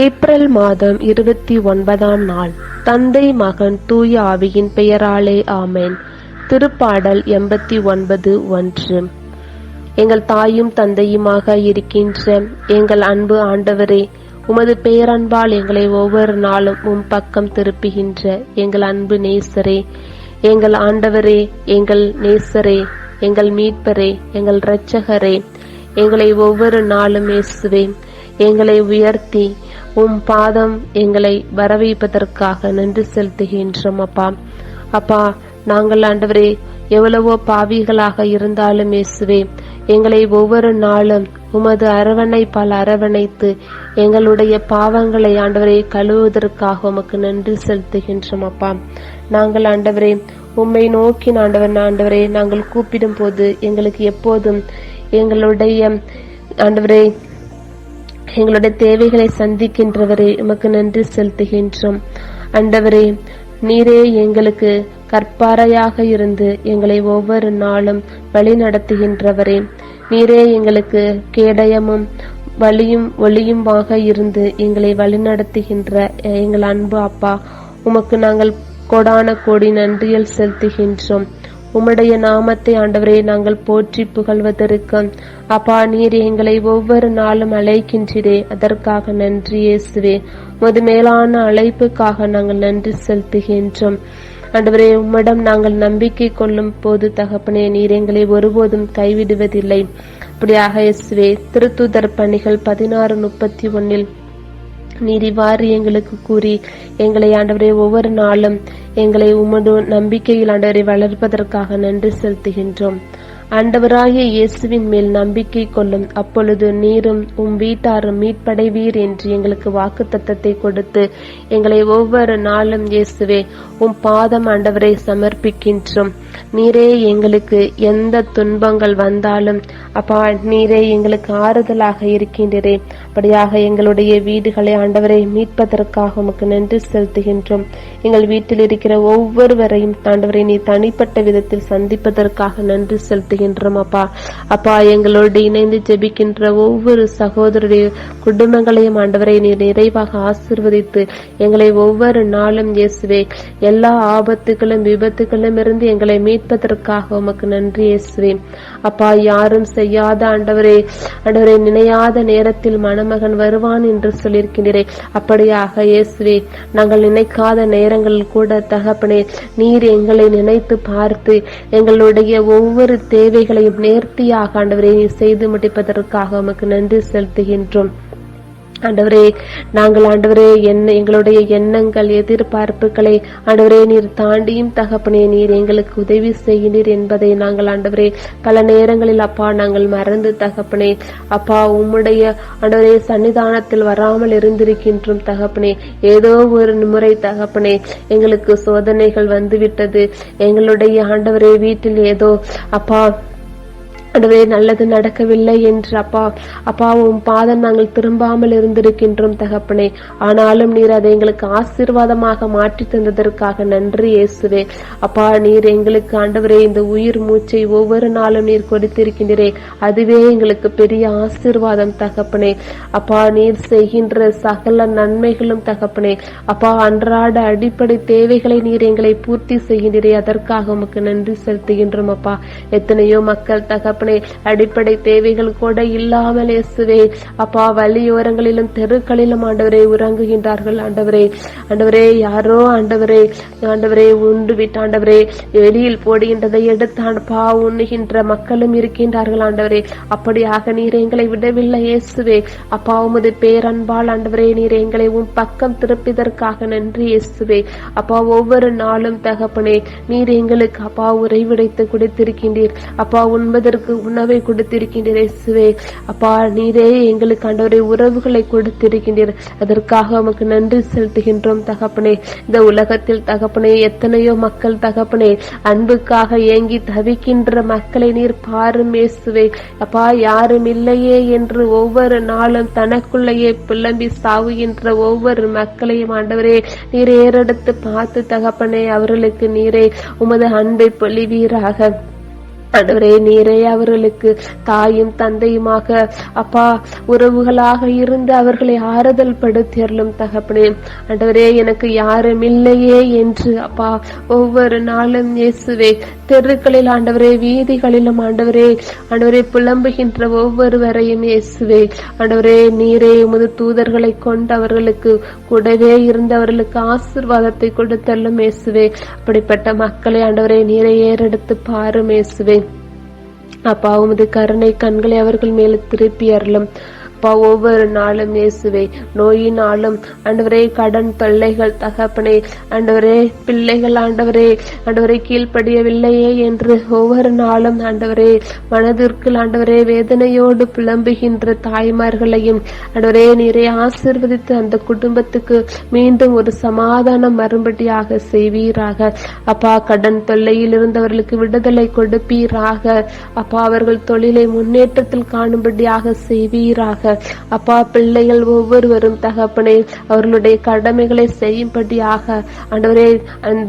April மாதம் இருபத்தி ஒன்பதாம் நாள். தந்தை மகன் தூய ஆவியின் பெயராலே ஆமேன். திருப்பாடல் எண்பத்தி ஒன்பது ஒன்று. எங்கள் தாயும் தந்தையுமாக இருக்கின்ற எங்கள் அன்பு ஆண்டவரே உமது பேரன்பால் எங்களை ஒவ்வொரு நாளும் உம் பக்கம் திருப்புகின்ற எங்கள் அன்பு நேசரே எங்கள் ஆண்டவரே எங்கள் நேசரே எங்கள் மீட்பரே எங்கள் இரட்சகரே எங்களை ஒவ்வொரு நாளும் இயேசுவே எங்களை உயர்த்தி உம் பாதம் எங்களை வரவைப்பதற்காக நன்றி செலுத்துகின்றோம் அப்பா. அப்பா நாங்கள் ஆண்டவரே எவ்வளவோ பாவிகளாக இருந்தாலும் இயேசுவே எங்களை ஒவ்வொரு நாளும் உமது அரவணைப்பால் அரவணைத்து எங்களுடைய பாவங்களை ஆண்டவரை கழுவுவதற்காக உமக்கு நன்றி செலுத்துகின்றோம் அப்பா. நாங்கள் ஆண்டவரே உம்மை நோக்கி ஆண்டவர் ஆண்டவரே நாங்கள் கூப்பிடும் போது எங்களுக்கு எப்போதும் எங்களுடைய ஆண்டவரே எங்களுடைய தேவைகளை சந்திக்கின்றவரே உமக்கு நன்றி செலுத்துகின்றோம். அண்டவரே நீரே எங்களுக்கு கற்பாரையாக இருந்து எங்களை ஒவ்வொரு நாளும் வழி நடத்துகின்றவரே. நீரே எங்களுக்கு கேடயமும் வழியும் ஒளியுமாக இருந்து எங்களை வழிநடத்துகின்ற எங்கள் அன்பு அப்பா உமக்கு நாங்கள் கொடான கோடி நன்றியல் செலுத்துகின்றோம். உம்முடைய நாமத்தை ஆண்டவரே நாங்கள் போற்றி புகழ்வதற்கு. அப்பா நீர் எங்களை ஒவ்வொரு நாளும் அழைக்கின்றீரே அதற்காக நன்றி இயேசுவே. உமது மேலான அழைப்புக்காக நாங்கள் நன்றி செலுத்துகின்றோம். ஆண்டவரே உம்மிடம் நாங்கள் நம்பிக்கை கொள்ளும் போது தகப்பனே நீர் எங்களை ஒருபோதும் கைவிடுவதில்லை. அப்படியாக இயேசுவே திருத்துதர் பணிகள் பதினாறு முப்பத்தி ஒன்னில் நீர் இவ்வாறு எங்களுக்கு கூறி எங்களை ஆண்டவரே ஒவ்வொரு நாளும் எங்களை உமது நம்பிக்கையில் ஆண்டவரை வளர்ப்பதற்காக நன்றி செலுத்துகின்றோம். ஆண்டவராகிய இயேசுவின் மேல் நம்பிக்கை கொள்ளும். அப்பொழுது நீரும் உம் வீட்டாரும் மீட்படைவீர் என்று எங்களுக்கு வாக்கு தத்தத்தை கொடுத்து எங்களை ஒவ்வொரு நாளும் இயேசுவே உம் பாதம் ஆண்டவரை சமர்ப்பிக்கின்றோம். நீரே எங்களுக்கு எந்த துன்பங்கள் வந்தாலும் அப்பா நீரே எங்களுக்கு ஆறுதலாக இருக்கின்றரே. அப்படியாக எங்களுடைய வீடுகளை ஆண்டவரை மீட்பதற்காக உமக்கு நன்றி செலுத்துகின்றோம். எங்கள் வீட்டில் இருக்கிற ஒவ்வொருவரையும் ஆண்டவரை நீ தனிப்பட்ட விதத்தில் சந்திப்பதற்காக நன்றி செலுத்துகின்றோம். அப்பா அப்பா எங்களோடு இணைந்து ஜெபிக்கின்ற ஒவ்வொரு சகோதரருடைய குடும்பங்களையும் ஆண்டவரை நீர் நிறைவாக ஆசிர்வதித்து எங்களை ஒவ்வொரு நாளும் இயேசுவே எல்லா ஆபத்துகளும் விபத்துகளும் இருந்து எங்களை மீட்பதற்காக உமக்கு நன்றி இயேசுவே. அப்பா யாரும் செய்யாத ஆண்டவரே ஆண்டவரை நினையாத நேரத்தில் மணமகன் வருவான் என்று சொல்லியிருக்கின்றே அப்படியாக இயேசுவே நாங்கள் நினைக்காத நேரங்களில் கூட தகப்பனே நீர் எங்களை நினைத்து பார்த்து எங்களுடைய ஒவ்வொரு தே சேவைகளையும் நேர்த்தியாக ஆண்டவரை நீ செய்து முடிப்பதற்காக உமக்கு நன்றி செலுத்துகின்றோம். ஆண்டவரே நாங்கள் ஆண்டவரே என்ன எங்களுடைய எண்ணங்கள் எதிர்பார்ப்புகளை ஆண்டவரே நீர் தாண்டியும் தகப்பனே நீர் எங்களுக்கு உதவி செய்கிறீர் என்பதை நாங்கள் ஆண்டவரே பல நேரங்களில் அப்பா நாங்கள் மறந்து தகப்பனே அப்பா உம்முடைய ஆண்டவரே சன்னிதானத்தில் வராமல் இருந்திருக்கின்றோம் தகப்பனே. ஏதோ ஒரு முறை தகப்பனே எங்களுக்கு சோதனைகள் வந்துவிட்டது. எங்களுடைய ஆண்டவரே வீட்டில் ஏதோ அப்பா ஆண்டவரே நல்லது நடக்கவில்லை என்று அப்பா அப்பாவும் பாதம் நாங்கள் திரும்பாமல் இருந்திருக்கின்றோம் தகப்பனே. ஆனாலும் நீர் அதை எங்களுக்கு ஆசீர்வாதமாக மாற்றி தந்ததற்காக நன்றி இயேசுவே. அப்பா நீர் எங்களுக்கு ஆண்டவரே இந்த உயிர் மூச்சை ஒவ்வொரு நாளும் நீர் கொடுத்திருக்கின்றே அதுவே எங்களுக்கு பெரிய ஆசீர்வாதம் தகப்பனே. அப்பா நீர் செய்கின்ற சகல நன்மைகளும் தகப்பனே. அப்பா அன்றாட அடிப்படை தேவைகளை நீர் எங்களை பூர்த்தி செய்கின்றே அதற்காக உமக்கு நன்றி செலுத்துகின்றோம் அப்பா. எத்தனையோ மக்கள் தகப்ப தகப்பனே அடிப்படை தேவைகள் கூட இல்லாமல் இயேசுவே. அப்பா வழியோரங்களிலும் தெருக்களிலும் ஆண்டவரே உறங்குகின்றார்கள். ஆண்டவரே ஆண்டவரே யாரோ ஆண்டவரே ஆண்டவரே உண்டு விட்டாண்டவரே வெளியில் போடுகின்றதை எடுத்து உண்ணுகின்ற மக்களும் இருக்கின்றார்கள் ஆண்டவரே. அப்படியாக நீர் எங்களை விடவில்லை இயேசுவே. அப்பா உமது பேரன்பால் ஆண்டவரே நீர் எங்களை உன் பக்கம் திருப்பிதற்காக நன்றி இயேசுவே. அப்பா ஒவ்வொரு நாளும் தகப்பனே நீர் எங்களுக்கு அப்பா உறைவிடைத்து கொடுத்திருக்கின்றீர். அப்பா உண்பதற்கு எங்களுக்கு உணவை கொடுத்திருக்கின்றீர் இயேசுவே. அப்பா நீரே எங்களுக்கு ஆண்டவரே உறவுகளை கொடுத்திருக்கின்றீர். அதற்காக உமக்கு நன்றி செலுத்துகின்றோம் தகப்பனே. இந்த உலகத்தில் தகப்பனே எத்தனையோ மக்கள் தகப்பனே அன்புக்காக ஏங்கி தவிக்கின்ற மக்களை நீர் பாரும் இயேசுவே. அப்பா யாரும் இல்லையே என்று ஒவ்வொரு நாளும் தனக்குள்ளேயே புலம்பி சாவுகின்ற ஒவ்வொரு மக்களையும் ஆண்டவரே நீர் ஏறெடுத்து பார்த்து தகப்பனே அவர்களுக்கு நீரே உமது அன்பை பொழிவீராக. ஆண்டவரே நீரே அவர்களுக்கு தாயும் தந்தையுமாக அப்பா உறவுகளாக இருந்து அவர்களை ஆறுதல் படுத்தியர்களும் தகப்பனே. ஆண்டவரே எனக்கு யாரும் இல்லையே என்று அப்பா ஒவ்வொரு நாளும் இயேசுவே தெருக்களில் ஆண்டவரே வீதிகளிலும் ஆண்டவரே ஆண்டவரே புலம்புகின்ற ஒவ்வொருவரையும் இயேசுவே. ஆண்டவரே நீரே உமது தூதர்களை கொண்டு அவர்களுக்கு கூடவே இருந்து அவர்களுக்கு ஆசிர்வாதத்தை கொடுத்தல்லும் இயேசுவே. அப்படிப்பட்ட மக்களை ஆண்டவரே நீரை ஏறெடுத்து பாரும் இயேசுவே. அப்பா உமது கருணை கண்களை அவர்கள் மேல் திருப்பி அருளும். அப்பா ஒவ்வொரு நாளும் இயேசுவை நோயினாலும் ஆண்டவரே கடன் தொல்லைகள் தகப்பனே ஆண்டவரே பிள்ளைகள் ஆண்டவரே ஆண்டவரை கீழ்ப்படியவில்லையே என்று ஒவ்வொரு நாளும் ஆண்டவரே மனதிற்குள் ஆண்டவரே வேதனையோடு புலம்புகின்ற தாய்மார்களையும் ஆண்டவரே நீரை ஆசிர்வதித்து அந்த குடும்பத்துக்கு மீண்டும் ஒரு சமாதானம் வரும்படியாக செய்வீராக. அப்பா கடன் தொல்லையில் இருந்தவர்களுக்கு விடுதலை கொடுப்பீராக. அப்பா அவர்கள் தொழிலை முன்னேற்றத்தில் காணும்படியாக செய்வீராக. அப்பா பிள்ளைகள் ஒவ்வொருவரும் தகப்பனை அவர்களுடைய கடமைகளை செய்யும்படியாக ஆண்டவரே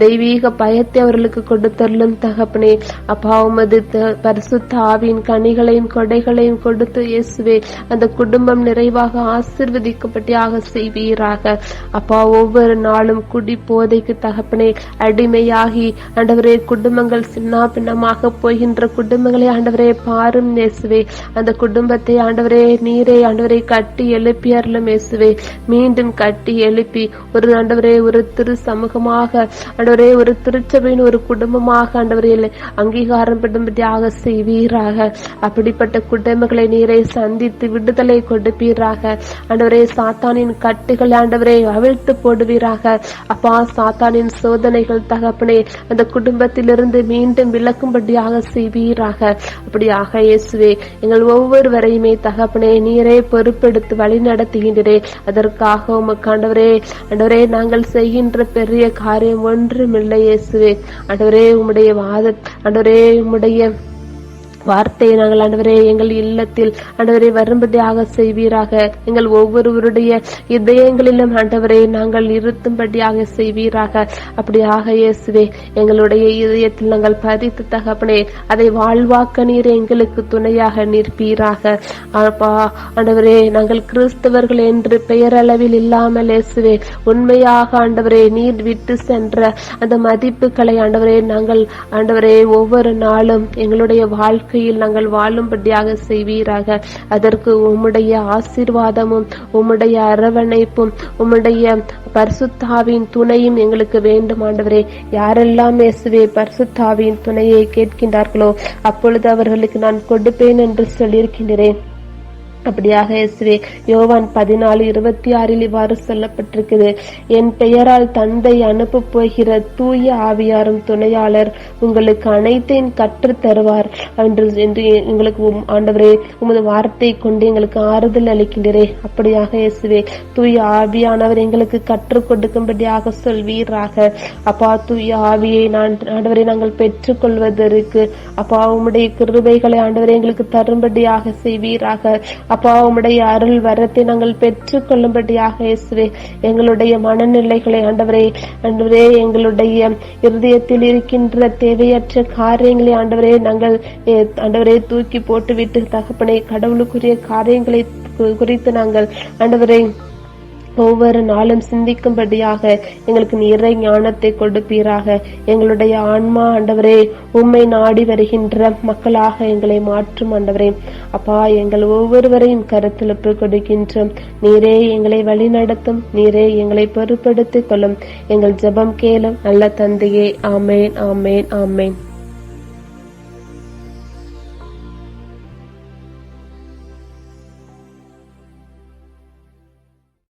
தெய்வீக பயத்தை அவர்களுக்கு கொடுத்தருளும் தகப்பனே. அப்பா உமது பரிசுத்த ஆவியின் கனிகளையும் கொடைகளையும் கொடுத்து இயேசுவே அந்த குடும்பம் நிறைவாக ஆசிர்வதிக்கப்பட்டியாக செய்வீராக. அப்பா ஒவ்வொரு நாளும் குடி போதைக்கு தகப்பனே அடிமையாகி ஆண்டவரே குடும்பங்கள் சின்ன பின்னமாக போகின்ற குடும்பங்களை ஆண்டவரே பாரும் நேசுவே அந்த குடும்பத்தை ஆண்டவரே நீரே ஆண்டவரை கட்டி எழுப்பி அருளும் இயேசுவே. மீண்டும் கட்டி எழுப்பி ஒரு ஆண்டவரே ஒரு திரு சமூகமாக ஆண்டவரே ஒரு திருச்சபையின் ஒரு குடும்பமாக ஆண்டவரையில் அங்கீகாரம் பெறும்படியாக செய்வீராக. அப்படிப்பட்ட குடும்பங்களை நீரை சந்தித்து விடுதலை கொடுப்பீராக. ஆண்டவரே சாத்தானின் கட்டுகள் ஆண்டவரே அவிழ்த்து போடுவீராக. அப்பா சாத்தானின் சோதனைகள் தகப்பனே அந்த குடும்பத்திலிருந்து மீண்டும் விளக்கும்படியாக செய்வீராக. அப்படியாக இயேசுவே எங்கள் ஒவ்வொருவரையுமே தகப்பனே நீரே பொறுப்பெடுத்து வழி நடத்துகின்றே அதற்காக உமக்கு ஆண்டவரே ஆண்டவரே நாங்கள் செய்கின்ற பெரிய காரியம் ஒன்றுமில்லை இயேசுவே. ஆண்டவரே உம்முடைய வாத ஆண்டவரே உம்முடைய வார்த்தையை நாங்கள் ஆண்டவரே எங்கள் இல்லத்தில் ஆண்டவரே வரும்படியாக செய்வீராக. எங்கள் ஒவ்வொருவருடைய இதயங்களிலும் ஆண்டவரை நாங்கள் இருத்தும்படியாக செய்வீராக. அப்படியாக இயேசுவே எங்களுடைய இதயத்தில் நாங்கள் பதித்து தகப்பனே அதை வாழ்வாக்க நீர் எங்களுக்கு துணையாக நிற்பீராக. அப்பா ஆண்டவரே நாங்கள் கிறிஸ்தவர்கள் என்று பெயரளவில் இல்லாமல் இயேசுவே உண்மையாக ஆண்டவரே நீர் விட்டு சென்ற அந்த மதிப்புகளை ஆண்டவரே நாங்கள் ஆண்டவரே ஒவ்வொரு நாளும் எங்களுடைய வாழ்க்கையில் நாங்கள் வாழும்படியாக செய்வீராக. அதற்கு உம்முடைய ஆசீர்வாதமும் உம்முடைய அரவணைப்பும் உம்முடைய பரிசுத்தாவின் துணையும் எங்களுக்கு வேண்டும் ஆண்டவரே. யாரெல்லாம் இயேசுவே பரிசுத்தாவின் துணையை கேட்கின்றார்களோ அப்பொழுது அவர்களுக்கு நான் கொடுப்பேன் என்று சொல்லியிருக்கின்றேன். அப்படியாக இயேசுவே யோவான் பதினாலு இருபத்தி ஆறில் இவ்வாறு சொல்லப்பட்டிருக்குது என் பெயரால் தந்தை அனுப்ப போகிற தூய ஆவியாரும் துணையாளர் உங்களுக்கு அனைத்தையும் கற்று தருவார். என்று என்று எங்களுக்கு ஆண்டவரே உமது வார்த்தை கொண்டு எங்களுக்கு ஆறுதல் அளிக்கின்றே அப்படியாக இயேசுவே தூய ஆவியானவர் எங்களுக்கு கற்றுக் கொடுக்கும்படியாக சொல்வீராக. அப்பா தூய ஆவியை நான் ஆண்டவரை நாங்கள் பெற்றுக்கொள்வதற்கு அப்பா உம்முடைய கிருபைகளை ஆண்டவரை எங்களுக்கு தரும்படியாக செய்வீராக. அப்பா உம்முடைய அருள் வரத்தை நாங்கள் பெற்றுக்கொள்ளும்படியாக இயேசுவே எங்களுடைய மனநிலைகளை ஆண்டவரே ஆண்டவரே எங்களுடைய இருதயத்தில் இருக்கின்ற தேவையற்ற காரியங்களை ஆண்டவரே நாங்கள் ஆண்டவரே தூக்கி போட்டுவிட்டு தகப்பனை கடவுளுக்குரிய காரியங்களை குறித்து நாங்கள் ஆண்டவரை ஒவ்வொரு நாளும் சிந்திக்கும்படியாக எங்களுக்கு நிறை ஞானத்தை கொடுப்பீராக. எங்களுடைய ஆன்மா ஆண்டவரே உம்மை நாடி வருகின்ற மக்களாக எங்களை மாற்றும் ஆண்டவரே. அப்பா எங்கள் ஒவ்வொருவரையும் கருத்தில் கொடுக்கின்றோம் நீரே எங்களை வழிநடத்தும் நீரே எங்களை பொறுப்படுத்திக் கொள்ளும். எங்கள் ஜெபம் கேளும் நல்ல தந்தையே. ஆமேன் ஆமேன் ஆமேன்.